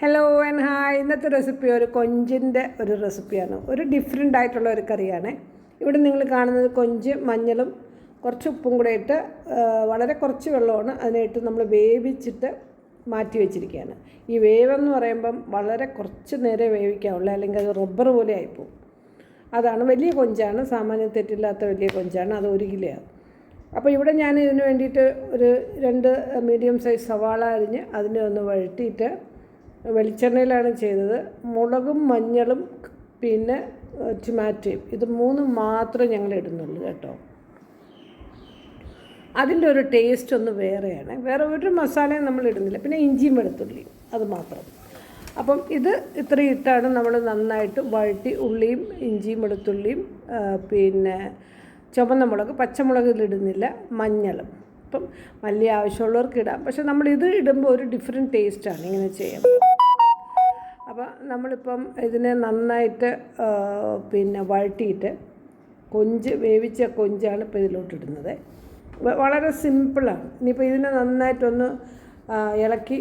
Hello and hi ഇന്നത്തെ recipe ഒരു കൊഞ്ചിന്റെ ഒരു റെസിപ്പിയാണ് ഒരു ഡിഫറെന്റ് ആയിട്ടുള്ള ഒരു കറിയാണ്. ഇവിടെ നിങ്ങൾ കാണുന്നത് കൊഞ്ച് മഞ്ഞളും കുറച്ച് ഉപ്പും കൂടെ ഇട്ട് വളരെ കുറച്ച് വെള്ളമാണ് അതിനായിട്ട് നമ്മൾ വേവിച്ചിട്ട് മാറ്റി വെച്ചിരിക്കുകയാണ്. ഈ വേവെന്ന് പറയുമ്പം വളരെ കുറച്ച് നേരെ വേവിക്കാവുള്ളൂ അല്ലെങ്കിൽ അത് റബ്ബർ പോലെ ആയിപ്പോവും. അതാണ് വലിയ കൊഞ്ചാണ്. സാമാന്യം തെറ്റില്ലാത്ത വലിയ കൊഞ്ചാണ്. അത് ഒരു കിലോയാണ്. അപ്പോൾ ഇവിടെ ഞാൻ ഇതിന് വേണ്ടിയിട്ട് ഒരു രണ്ട് മീഡിയം സൈസ് സവാള അരിഞ്ഞ് അതിനെ ഒന്ന് വഴറ്റിയിട്ട് വെളിച്ചെണ്ണയിലാണ് ചെയ്തത്. മുളകും മഞ്ഞളും പിന്നെ ടൊമാറ്റോയും ഇത് മൂന്നും മാത്രമേ ഞങ്ങൾ ഇടുന്നുള്ളൂ കേട്ടോ. അതിന്റെ ഒരു ടേസ്റ്റ് ഒന്ന് വേറെയാണ്. വേറെ ഒരു മസാലയും നമ്മൾ ഇടുന്നില്ല. പിന്നെ ഇഞ്ചിയും വെളുത്തുള്ളിയും അത് മാത്രം. അപ്പം ഇത് ഇത്രയും ഇട്ടാണ് നമ്മൾ നന്നായിട്ട് വഴറ്റി ഉള്ളിയും ഇഞ്ചിയും വെളുത്തുള്ളിയും പിന്നെ ചുവന്ന മുളക് പച്ചമുളക് ഇതിലിടുന്നില്ല മഞ്ഞളും. അപ്പം വലിയ ആവശ്യമുള്ളവർക്ക് ഇടാം. പക്ഷെ നമ്മൾ ഇത് ഇടുമ്പോൾ ഒരു ഡിഫറെന്റ് ടേസ്റ്റാണ് ഇങ്ങനെ ചെയ്യാൻ. അപ്പോൾ നമ്മളിപ്പം ഇതിനെ നന്നായിട്ട് പിന്നെ വഴറ്റിയിട്ട് കൊഞ്ച് വേവിച്ച കൊഞ്ചാണ് ഇപ്പോൾ ഇതിലോട്ടിടുന്നത്. വളരെ സിമ്പിളാണ്. ഇനിയിപ്പോൾ ഇതിനെ നന്നായിട്ടൊന്ന് ഇളക്കി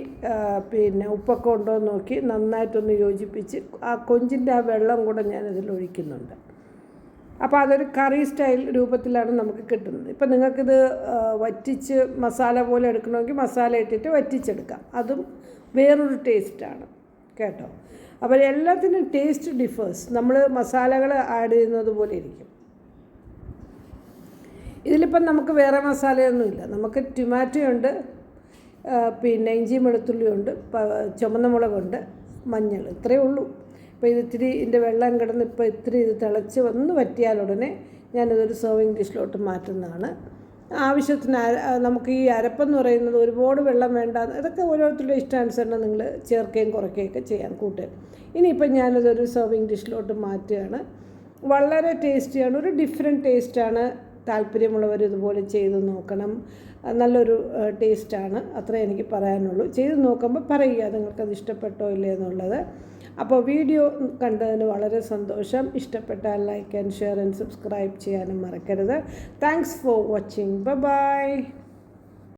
പിന്നെ ഉപ്പൊക്കെ ഉണ്ടോ എന്ന് നോക്കി നന്നായിട്ടൊന്ന് യോജിപ്പിച്ച് ആ കൊഞ്ചിന്റെ ആ വെള്ളം കൂടെ ഞാൻ ഇതിൽ ഒഴിക്കുന്നുണ്ട്. അപ്പോൾ അതൊരു കറി സ്റ്റൈൽ രൂപത്തിലാണ് നമുക്ക് കിട്ടുന്നത്. ഇപ്പം നിങ്ങൾക്കിത് വറ്റിച്ച് മസാല പോലെ എടുക്കണമെങ്കിൽ മസാല ഇട്ടിട്ട് വറ്റിച്ചെടുക്കാം. അതും വേറൊരു ടേസ്റ്റാണ്. കേട്ടോ. അപ്പോൾ എല്ലാത്തിനും ടേസ്റ്റ് ഡിഫേഴ്സ് നമ്മൾ മസാലകൾ ആഡ് ചെയ്യുന്നത് പോലെ ഇരിക്കും. ഇതിലിപ്പം നമുക്ക് വേറെ മസാലയൊന്നുമില്ല നമുക്ക് ടൊമാറ്റോയുണ്ട് പിന്നെ ഇഞ്ചി വെളുത്തുള്ളിയുണ്ട് ചുമന്ന മുളകുണ്ട് മഞ്ഞൾ ഇത്രയേ ഉള്ളൂ. അപ്പോൾ ഇത് ഇത്തിരി ഇതിന്റെ വെള്ളം കിടന്ന് ഇപ്പോൾ ഇത്തിരി ഇത് തിളച്ച് വന്ന് വറ്റിയാൽ ഉടനെ ഞാനിതൊരു സെർവിങ് ഡിഷിലോട്ട് മാറ്റുന്നതാണ്. ആവശ്യത്തിന് നമുക്ക് ഈ അരപ്പെന്ന് പറയുന്നത് ഒരുപാട് വെള്ളം വേണ്ട ഇതൊക്കെ ഓരോരുത്തരുടെ ഇഷ്ടാനുസരണം നിങ്ങൾ ചേർക്കുകയും കുറയ്ക്കുകയും കുറയ്ക്കുകയൊക്കെ ചെയ്യാൻ കൂട്ടുക ഇനിയിപ്പം ഞാനിതൊരു സെർവിങ് ഡിഷിലോട്ട് മാറ്റുകയാണ്. വളരെ ടേസ്റ്റിയാണ് ഒരു ഡിഫറെന്റ് ടേസ്റ്റാണ് താല്പര്യമുള്ളവർ ഇതുപോലെ ചെയ്ത് നോക്കണം. നല്ലൊരു ടേസ്റ്റാണ് അത്രേ എനിക്ക് പറയാനുള്ളൂ. ചെയ്ത് നോക്കുമ്പോൾ പറയുക നിങ്ങൾക്കത് ഇഷ്ടപ്പെട്ടോ ഇല്ലേ എന്നുള്ളത്. അപ്പോൾ വീഡിയോ കണ്ടതിന് വളരെ സന്തോഷം. ഇഷ്ടപ്പെട്ടാൽ like and share and subscribe ചെയ്യാനും മറക്കരുത്. Thanks for watching bye